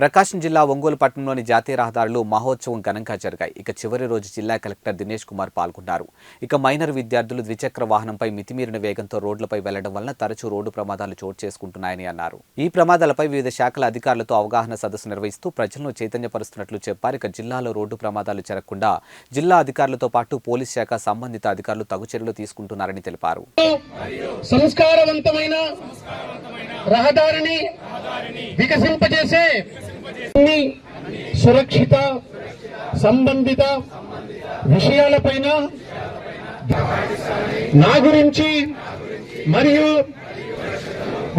ప్రకాశం జిల్లా ఒంగోలు పట్టణంలోని జాతీయ రహదారులు మహోత్సవం ఘనంగా జరిగాయి. ఇక చివరి రోజు జిల్లా కలెక్టర్ దినేష్ కుమార్ పాల్గొన్నారు. ఇక మైనర్ విద్యార్థులు ద్విచక్ర వాహనంపై మితిమీరిన వేగంతో రోడ్లపై వెళ్ళడం వలన తరచూ రోడ్డు ప్రమాదాలు చోటు చేసుకుంటున్నాయని అన్నారు. ఈ ప్రమాదాలపై వివిధ శాఖల అధికారులతో అవగాహన సదస్సు నిర్వహిస్తూ ప్రజలను చైతన్యపరుస్తున్నట్లు చెప్పారు. ఇక జిల్లాలో రోడ్డు ప్రమాదాలు జరగకుండా జిల్లా అధికారులతో పాటు పోలీస్ శాఖ సంబంధిత అధికారులు తగు చర్యలు తీసుకుంటున్నారని తెలిపారు. సంస్కారవంతమైన రహదారిని వికసింపజేసే అన్ని సురక్షిత సంబంధిత విషయాలపైన నా గురించి మరియు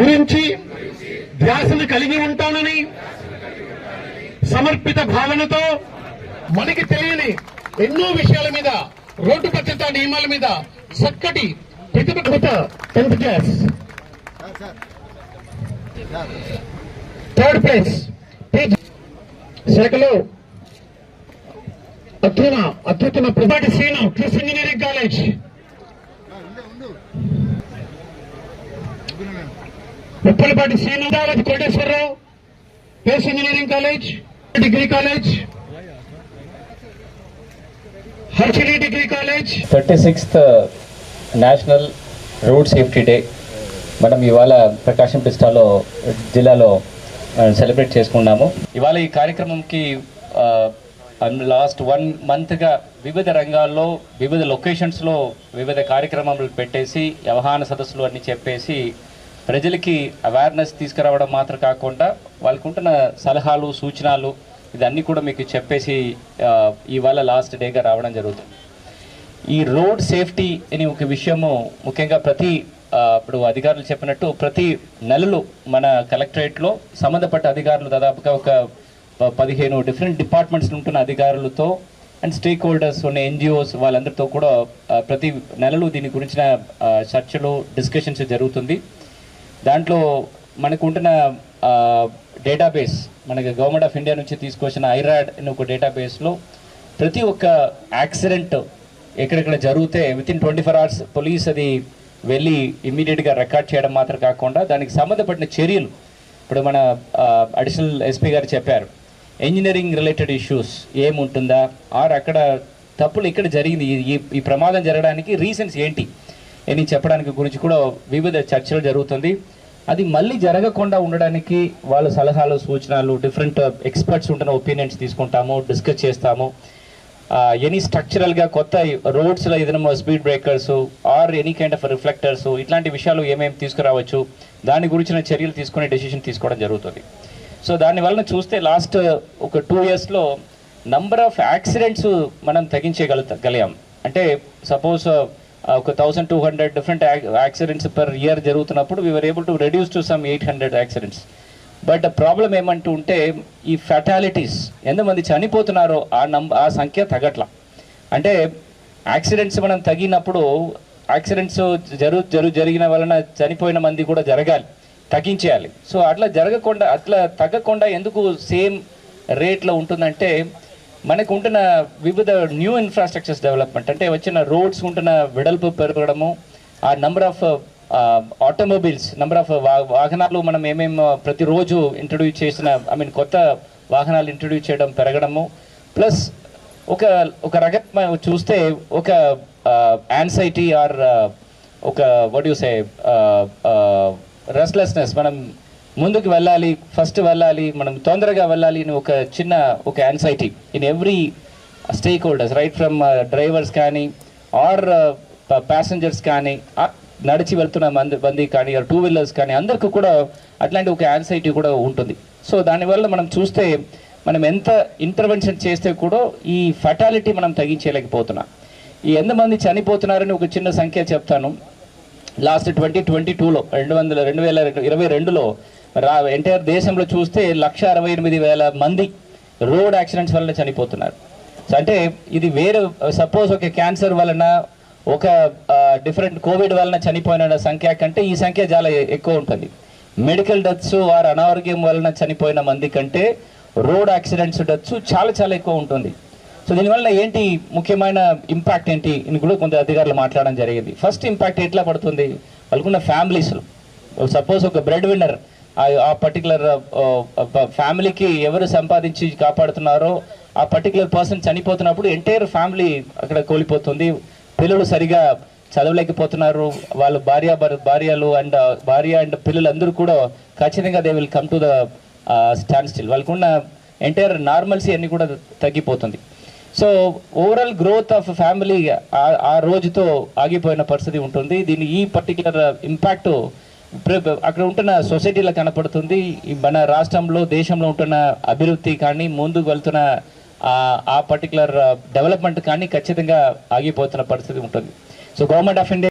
గురించి ధ్యాసను కలిగి ఉంటానని సమర్పిత భావనతో మనకి తెలియని ఎన్నో విషయాల మీద రోడ్డు భద్రతా నియమాల మీద చక్కటి ప్రతిభకృత టెన్త్ క్లాస్. Third place. శాఖలో అత్యున అత్యుత్తమ ప్రధాటి Srinu Chris engineering college. Uppalapati Srinu Koteswararao Pace engineering college degree college. హర్షిడి degree college. Thirty sixth national road safety day. మనం ఇవాళ ప్రకాశం పిస్టాలో జిల్లాలో సెలబ్రేట్ చేసుకున్నాము. ఇవాళ ఈ కార్యక్రమంకి లాస్ట్ వన్ మంత్గా వివిధ రంగాల్లో వివిధ లొకేషన్స్లో వివిధ కార్యక్రమాలు పెట్టేసి అవగాహన సదస్సులు అన్ని చెప్పేసి ప్రజలకి అవేర్నెస్ తీసుకురావడం మాత్రం కాకుండా వాళ్ళకు ఉంటున్న సలహాలు సూచనలు ఇదన్నీ కూడా మీకు చెప్పేసి ఇవాళ లాస్ట్ డేగా రావడం జరుగుతుంది. ఈ రోడ్ సేఫ్టీ అనే ఒక విషయము ముఖ్యంగా ప్రతి ఇప్పుడు అధికారులు చెప్పినట్టు ప్రతి నెలలు మన కలెక్టరేట్లో సంబంధపట్ట అధికారులు దాదాపుగా ఒక పదిహేను డిఫరెంట్ డిపార్ట్మెంట్స్ ఉంటున్న అధికారులతో అండ్ స్టేక్ హోల్డర్స్ ఉన్న ఎన్జిఓస్ వాళ్ళందరితో కూడా ప్రతి నెలలు దీని గురించిన చర్చలు డిస్కషన్స్ జరుగుతుంది. దాంట్లో మనకు ఉంటున్న డేటాబేస్ మనకి గవర్నమెంట్ ఆఫ్ ఇండియా నుంచి తీసుకొచ్చిన ఐరాడ్ అనే ఒక డేటాబేస్లో ప్రతి ఒక్క యాక్సిడెంట్ ఎక్కడెక్కడ జరిగితే within twenty four hours police అది వెళ్ళి ఇమ్మీడియట్గా రికార్డ్ చేయడం మాత్రం కాకుండా దానికి సంబంధపడిన చర్యలు. ఇప్పుడు మన అడిషనల్ ఎస్పీ గారు చెప్పారు. ఇంజనీరింగ్ రిలేటెడ్ ఇష్యూస్ ఏముంటుందా? ఆర్ అక్కడ తప్పులు ఇక్కడ జరిగింది? ఈ- ఈ ప్రమాదం జరగడానికి రీజన్స్ ఏంటి? అని చెప్పడానికి గురించి కూడా వివిధ చర్చలు జరుగుతుంది. అది మళ్ళీ జరగకుండా ఉండడానికి వాళ్ళ సలహాలు సూచనలు డిఫరెంట్ ఎక్స్పర్ట్స్ ఉంటున్న ఒపీనియన్స్ తీసుకుంటాము డిస్కస్ చేస్తాము. ఎనీ స్ట్రక్చరల్గా కొత్త రోడ్స్లో ఏదైనా speed breakers or any kind of reflectors ఇట్లాంటి విషయాలు ఏమేమి తీసుకురావచ్చు దాని గురించిన చర్యలు తీసుకునే డెసిషన్ తీసుకోవడం జరుగుతుంది. సో దాని వలన చూస్తే లాస్ట్ ఒక టూ ఇయర్స్లో నంబర్ ఆఫ్ యాక్సిడెంట్స్ మనం తగ్గించగల గలిగాం. అంటే సపోజ్ ఒక thousand two hundred different accidents per year జరుగుతున్నప్పుడు we are able to reduce to some eight hundred accidents but problem ఏమంటూ ఉంటే ఈ ఫెటాలిటీస్ ఎంతమంది చనిపోతున్నారో ఆ నం ఆ సంఖ్య తగ్గట్ల. అంటే యాక్సిడెంట్స్ మనం తగినప్పుడు యాక్సిడెంట్స్ జరు జరు జరిగిన వలన చనిపోయిన మంది కూడా జరగాలి తగ్గించేయాలి. సో అట్లా జరగకుండా అట్లా తగ్గకుండా ఎందుకు సేమ్ రేట్లో ఉంటుందంటే మనకు ఉంటున్న వివిధ న్యూ ఇన్ఫ్రాస్ట్రక్చర్స్ డెవలప్మెంట్ అంటే వచ్చిన రోడ్స్ ఉంటున్న వెడల్పు పెరగడము ఆ number of automobiles number of వాహనాలు మనం ఏమేమి ప్రతిరోజు ఇంట్రడ్యూస్ చేసిన ఐ మీన్ కొత్త వాహనాలు ఇంట్రడ్యూస్ చేయడం పెరగడము. ప్లస్ ఒక ఒక రకం చూస్తే ఒక యాన్సైటీ ఆర్ ఒక వడ్ యూ సే రెస్ట్లెస్నెస్ మనం ముందుకు వెళ్ళాలి ఫస్ట్ వెళ్ళాలి మనం తొందరగా వెళ్ళాలి అని ఒక చిన్న ఒక anxiety in every stakeholders right from drivers కానీ ఆర్ ప్యాసింజర్స్ కానీ నడిచి వెళ్తున్న మంది మంది కానీ టూ వీలర్స్ కానీ అందరికీ కూడా అట్లాంటి ఒక యాన్సైటీ కూడా ఉంటుంది. సో దానివల్ల మనం చూస్తే మనం ఎంత ఇంటర్వెన్షన్ చేస్తే కూడా ఈ ఫటాలిటీ మనం తగ్గించలేకపోతున్నాం. ఈ ఎంతమంది చనిపోతున్నారని ఒక చిన్న సంఖ్య చెప్తాను. లాస్ట్ ట్వంటీ ట్వంటీ టూలో రెండు వందల రెండు వేల ఇరవై రెండులో రా ఎంటైర్ దేశంలో చూస్తే లక్ష అరవై ఎనిమిది వేల మంది రోడ్ యాక్సిడెంట్స్ వలన చనిపోతున్నారు. అంటే ఇది వేరే సపోజ్ ఒక క్యాన్సర్ వలన ఒక డిఫరెంట్ కోవిడ్ వలన చనిపోయిన సంఖ్య కంటే ఈ సంఖ్య చాలా ఎక్కువ ఉంటుంది. మెడికల్ డెత్స్ వారు అనారోగ్యం వలన చనిపోయిన మంది కంటే రోడ్ యాక్సిడెంట్స్ డెత్స్ చాలా చాలా ఎక్కువ ఉంటుంది. సో దీనివల్ల ఏంటి ముఖ్యమైన ఇంపాక్ట్ ఏంటి అని కూడా కొంత అధికారులు మాట్లాడడం జరిగింది. ఫస్ట్ ఇంపాక్ట్ ఎట్లా పడుతుంది? వాళ్ళకున్న ఫ్యామిలీస్లో సపోజ్ ఒక బ్రెడ్ విన్నర్ ఆ- ఆ పర్టికులర్ ఫ్యామిలీకి ఎవరు సంపాదించి కాపాడుతున్నారో ఆ పర్టికులర్ పర్సన్ చనిపోతున్నప్పుడు ఎంటైర్ ఫ్యామిలీ అక్కడ కోల్పోతుంది. పిల్లలు సరిగా చదవలేకపోతున్నారు. వాళ్ళ భార్య భార్యలు అండ్ భార్య అండ్ పిల్లలందరూ కూడా ఖచ్చితంగా they will come to the standstill వాళ్ళకున్న ఎంటైర్ నార్మల్సీ అన్ని కూడా తగ్గిపోతుంది. So overall growth of family ఆ రోజుతో ఆగిపోయిన పరిస్థితి ఉంటుంది. దీని ఈ పర్టికులర్ ఇంపాక్ట్ అక్కడ ఉంటున్న సొసైటీలో కనపడుతుంది. మన రాష్ట్రంలో దేశంలో ఉంటున్న అభివృద్ధి కానీ ముందుకు వెళ్తున్న ఆ పర్టికులర్ డెవలప్మెంట్ కానీ ఖచ్చితంగా ఆగిపోతున్న పరిస్థితి ఉంటుంది. So government of India